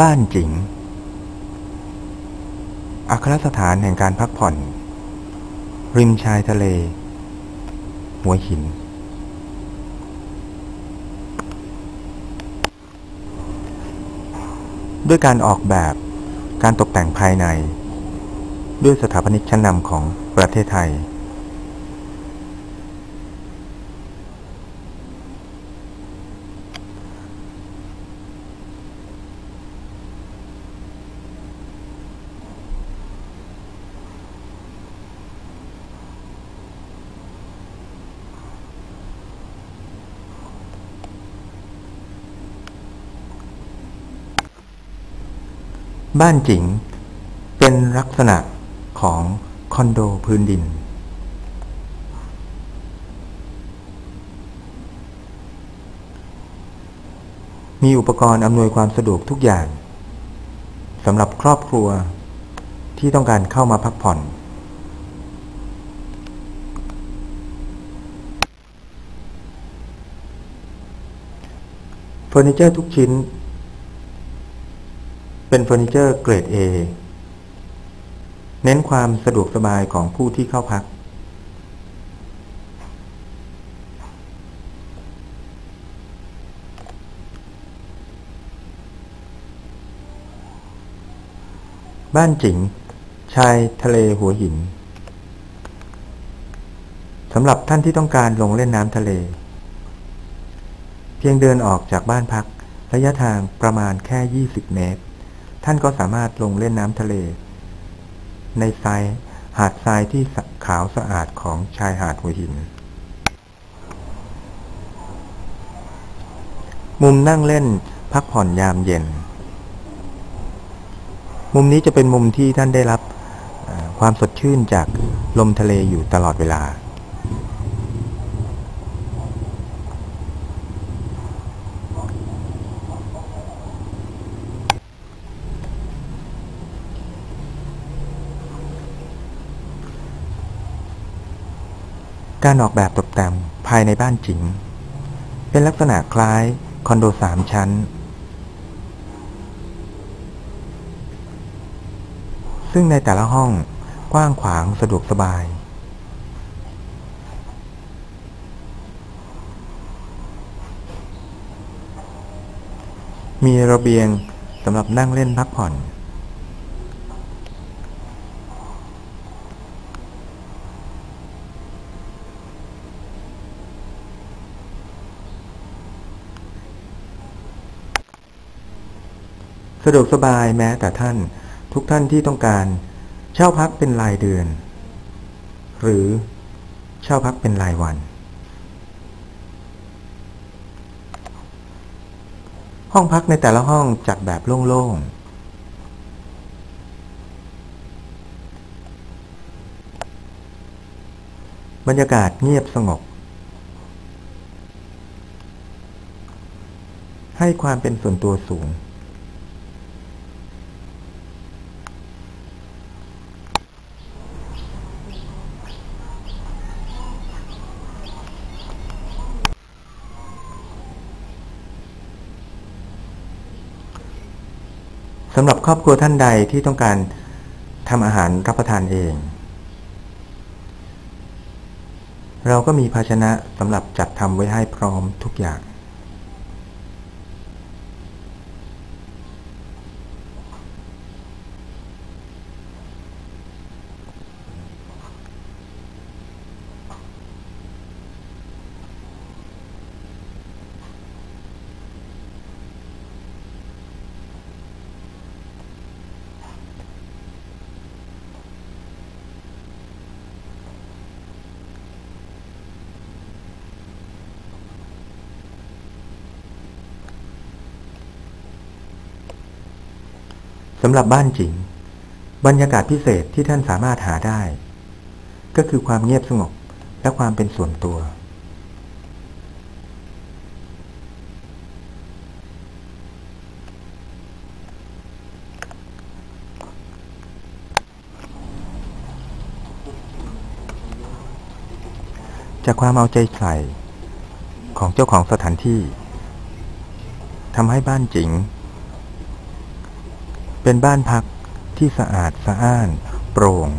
บ้านจิง อัครสถานแห่งการพักผ่อน ริมชายทะเล หัวหิน ด้วยการออกแบบการตกแต่งภายใน ด้วยสถาปนิกชั้นนำของประเทศไทย บ้านจิ๋งเป็นลักษณะของคอนโดพื้นดิน มีอุปกรณ์อำนวยความสะดวกทุกอย่างสำหรับครอบครัวที่ต้องการเข้ามาพักผ่อน เฟอร์นิเจอร์ทุกชิ้น เป็นเฟอร์นิเจอร์เกรด A เน้นความสะดวกสบายของผู้ที่เข้าพัก บ้านจิ๋งชายทะเลหัวหินสำหรับท่านที่ต้องการลงเล่นน้ำทะเล เพียงเดินออกจากบ้านพักระยะทางประมาณแค่ 20 เมตร ท่านก็สามารถลงเล่นน้ำทะเล ในทรายหาดทรายที่ขาวสะอาดของชายหาดหัวหิน มุมนั่งเล่นพักผ่อนยามเย็น มุมนี้จะเป็นมุมที่ท่านได้รับความสดชื่นจากลมทะเลอยู่ตลอดเวลา การออกแบบตกแต่งภายในบ้านจิ๋งเป็นลักษณะคล้ายคอนโดสามชั้น ซึ่งในแต่ละห้องกว้างขวางสะดวกสบาย มีระเบียงสำหรับนั่งเล่นพักผ่อน สะดวกสบายแม้แต่ท่าน ทุกท่านที่ต้องการ เช่าพักเป็นรายเดือน หรือเช่าพักเป็นรายวัน ห้องพักในแต่ละห้องจัดแบบโล่งๆ บรรยากาศเงียบสงบ ให้ความเป็นส่วนตัวสูง สำหรับครอบครัวท่านใดที่ต้องการทำอาหารรับประทานเอง เราก็มีภาชนะสำหรับจัดทำไว้ให้พร้อมทุกอย่าง สำหรับบ้านจิง บรรยากาศพิเศษที่ท่านสามารถหาได้ ก็คือความเงียบสงบและความเป็นส่วนตัว จากความเอาใจใส่ของเจ้าของสถานที่ทำให้บ้านจิ๋ง เป็นบ้านพักที่สะอาดสะอ้าน โปร่ง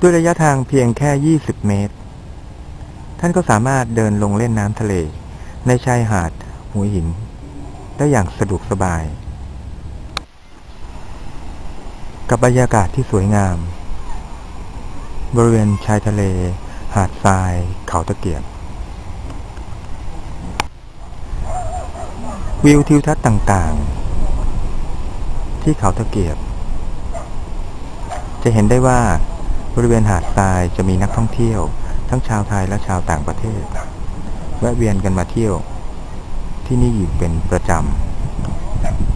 ด้วยระยะทางเพียงแค่ 20 เมตร ท่านก็สามารถเดินลงเล่นน้ำทะเล ในชายหาดหัวหิน ได้อย่างสะดวกสบาย กับบรรยากาศที่สวยงาม บริเวณชายทะเล หาดทราย เขาตะเกียบ วิวทิวทัศน์ต่างๆ ที่เขาตะเกียบ จะเห็นได้ว่า บริเวณหาดทรายจะมีนักท่องเที่ยว ทั้งชาวไทยและชาวต่างประเทศ แวะเวียนกันมาเที่ยว ที่นี่อยู่เป็นประจำ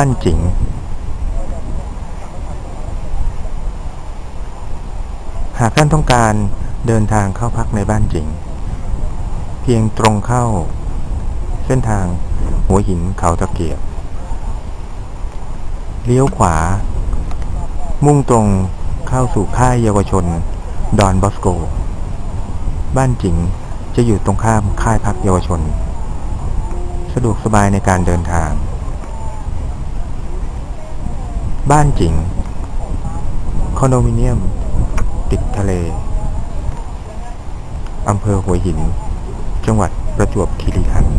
บ้านจิงหากท่านต้องการเดินทางเข้าพักในบ้านจิง เพียงตรงเข้า เส้นทางหัวหินเขาตะเกียบ เลี้ยวขวา มุ่งตรงเข้าสู่ค่ายเยาวชน ดอนบอสโก บ้านจิงจะอยู่ตรงข้ามค่ายพักเยาวชน สะดวกสบายในการเดินทาง บ้านจิง คอนโดมิเนียม ติดทะเล อำเภอหัวหิน จังหวัดประจวบคีรีขันธ์